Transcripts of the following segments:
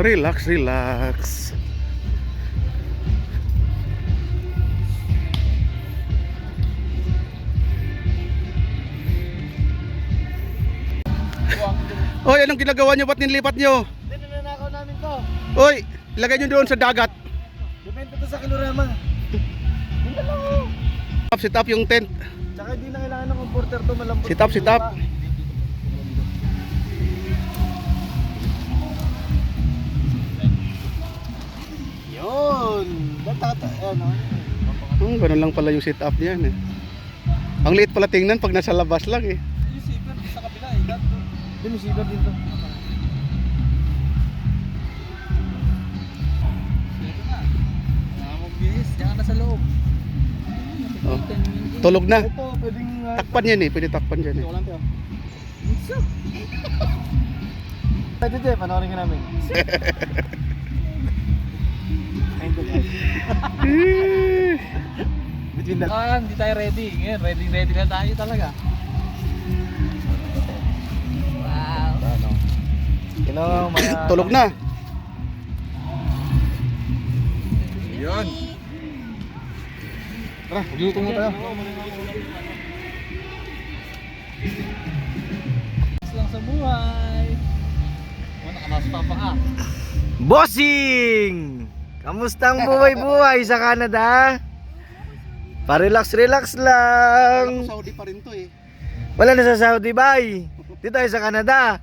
Relax, relax. Oy, anong ginagawa nyo? Ba't nilipat nyo? Hindi, nananakaw namin to. Oy, ilagay nyo doon sa dagat. Depende to sa kilorama. Sit up yung tent. Tsaka hindi na kailangan ng comforter to malambot. Sit up, sit up. Yun. Datata, ano. Hmm, ganun lang pala yung sit up niyan eh. Ang liit pala tingnan pag nasa labas lang eh. Yung zipper sa kabila eh. Zipper dito. Nakakagbihis. Diyan ka na sa loob. Oh. Tulog na. Ito, pwedeng... Uh, Takpan yan eh, pwede takpan dyan eh. Ito lang tayo. Pwede dyan, panoorin ka namin. Between the... Ah, hindi tayo ready. Ngayon, ready, ready na tayo talaga. Wow. Ano? Hello, mga... Tulog na. Yun. Tara, magluto mo tayo. lang sa buhay. Oh, nakanasta pa ka. Bossing! Kamusta ang buhay-buhay sa Canada? Pa-relax-relax lang. Saudi pa rin to eh. Wala na sa Saudi bay. Dito tayo sa Canada.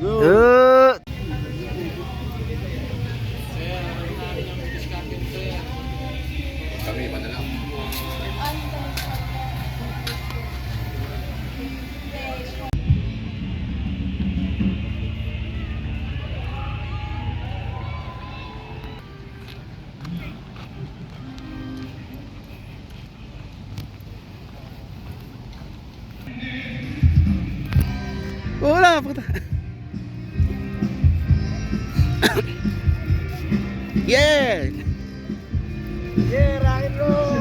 Good. Wala, puta. yeah! Yeah, rock and roll.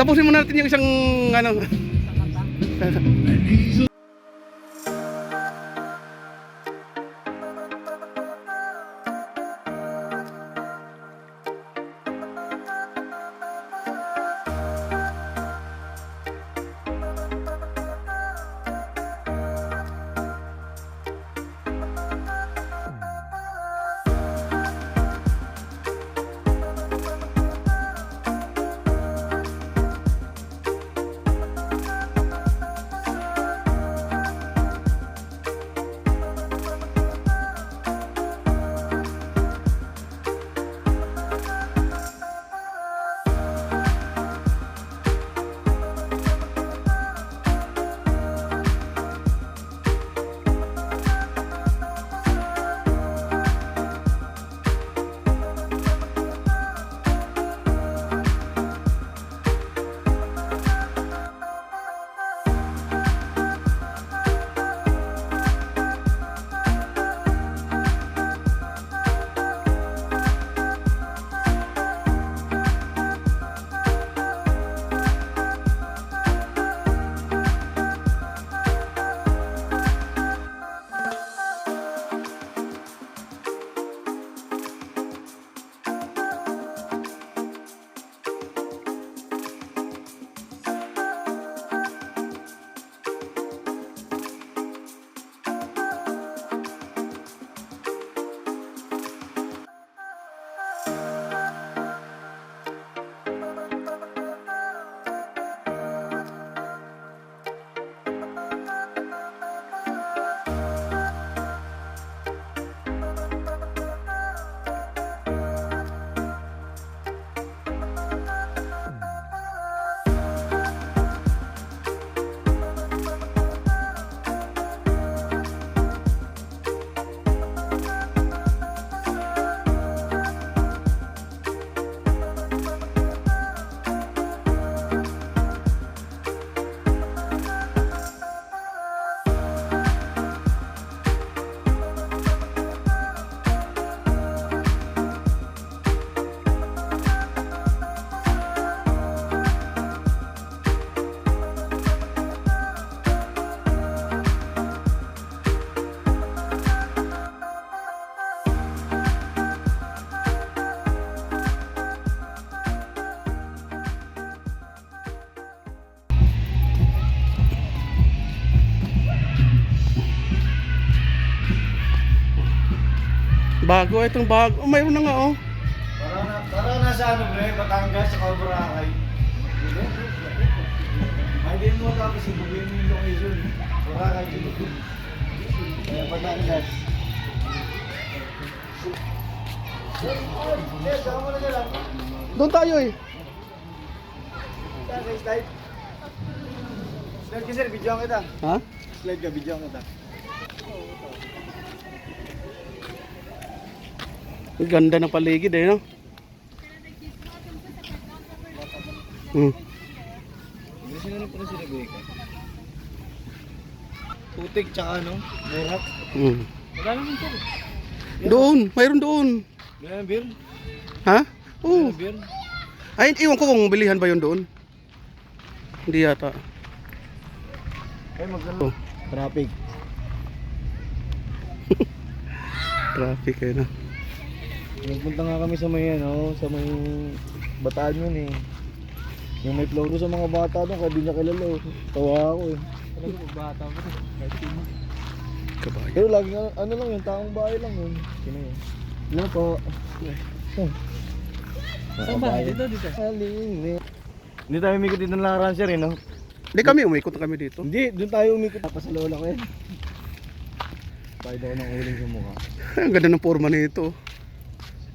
Tapusin muna natin yung isang ano. Bago, itong bago. Oh, mayroon na nga oh. Para na, para nasa ano bre, Batangas sa Boracay. Ay din mo tapos ibigay mo yung location. Boracay dito. Batangas. Lang. Doon tayo eh. Slide, slide. Slide ka sir, video kita. Ha? Slide ka, video kita. Ganda ng paligid eh, no? Hmm. Putik tsaka ano, merak. Hmm. Wala naman sir. Doon, mayroon doon. Meron beer? Ha? Oo. Beer? Ay, iwan ko kung bilihan ba yun doon. Hindi yata. Ay, magkano? Oh, Traffic. traffic eh, no? Nagpunta nga kami sa may ano, sa may bataan yun eh. Yung may floro sa mga bata doon, kaya di niya kilala. oh. Tawa ako eh. Alam mo, bata pa rin. Kahit sino. Kabayo. Pero lagi nga, ano lang yun, taong bahay lang yun. Sino yun? Ano po? Saan ba? Dito, dito. Aling Hindi tayo umikot dito ng lakaran sir eh, no? Hindi kami, umikot kami dito. Hindi, doon tayo umikot. Tapos sa lola ko yan. Tayo daw ng uling sa mukha. Ang ganda ng forma nito.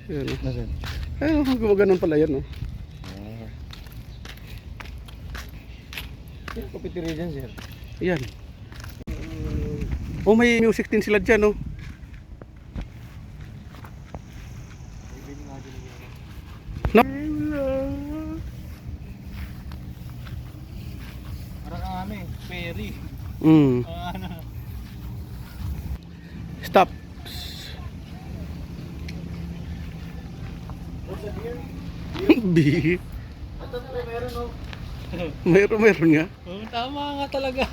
Yan. oh. Nasaan? Ay, gumaganon pala yan, oh. Ah. Sino kapitiri dyan sir? Yan. Oh, may music din sila dyan, oh. No? Ano eh, ferry. Mm. Ah, ano. Stop. B. Ito po meron no? Meron, meron nga. Oh, tama nga talaga.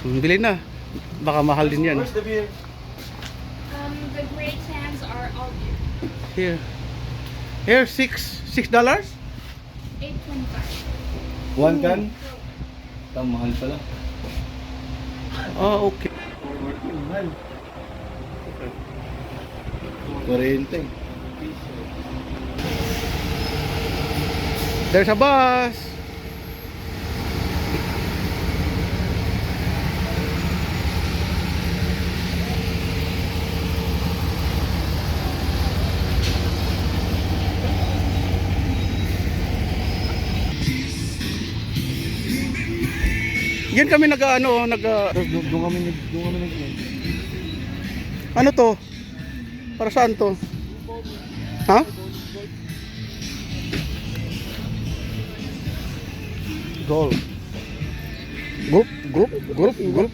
Hmm, Bili na. Baka mahal din yan. Where's the beer? Um, the gray cans are all beer. Here. Here, six. Six dollars? Eight twenty-five. One can? Ang mahal pala. Ah, okay. Mahal. 40. There's a bus. Yan kami nag ano, nag doon kami nag doon kami nag ano to? Para saan to? Ha? Golf. Group, group, group, group.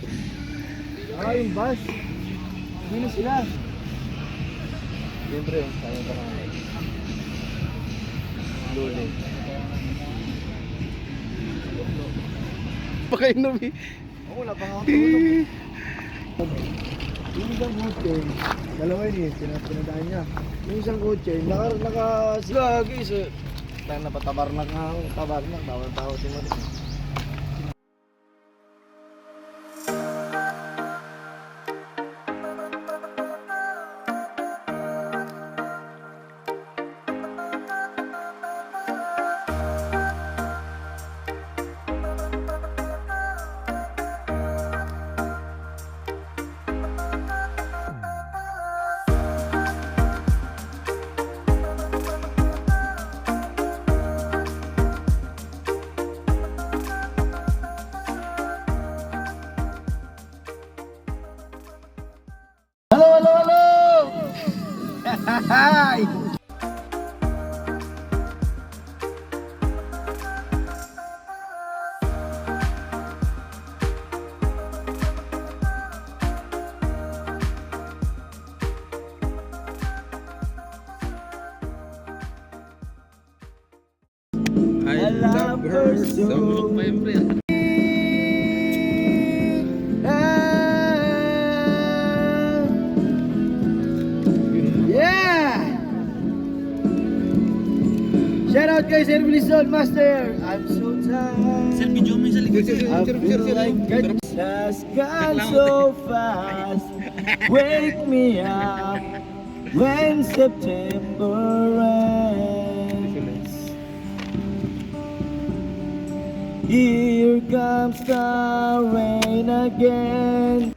Ah, yung bus. Hindi na sila. Siyempre, tayo pa kami. Lolo. Pakainom eh. Ako, wala pa nga ako tulog. Yung isang kotse, dalawa yun eh, pinadaan niya. Yung isang kotse, naka, naka, lagi sa, tayo napatabarnak ako, tabarnak, bawal tao si Maris. Love her so. Sabulok pa yun, pre. Shout out kay Sir Wilson Master. I'm so tired. Sir, video mo sa likod. I feel like I just gone so fast. Wake me up when September ends. Here comes the rain again.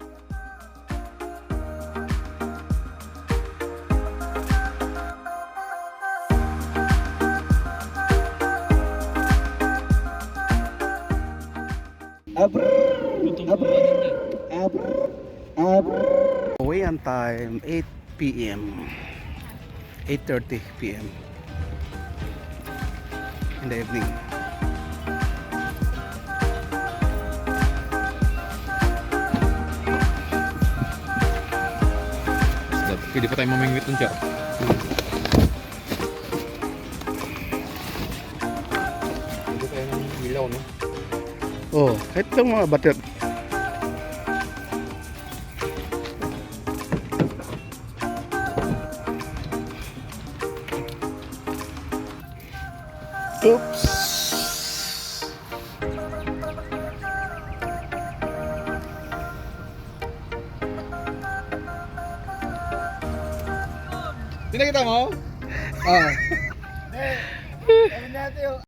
Away on time, 8 p.m. 8.30 p.m. in the evening. Pwede pa tayo mamingwit ng char. Pwede tayo ng ilaw, no? Oh, ito mga bater. Oops. 样哦。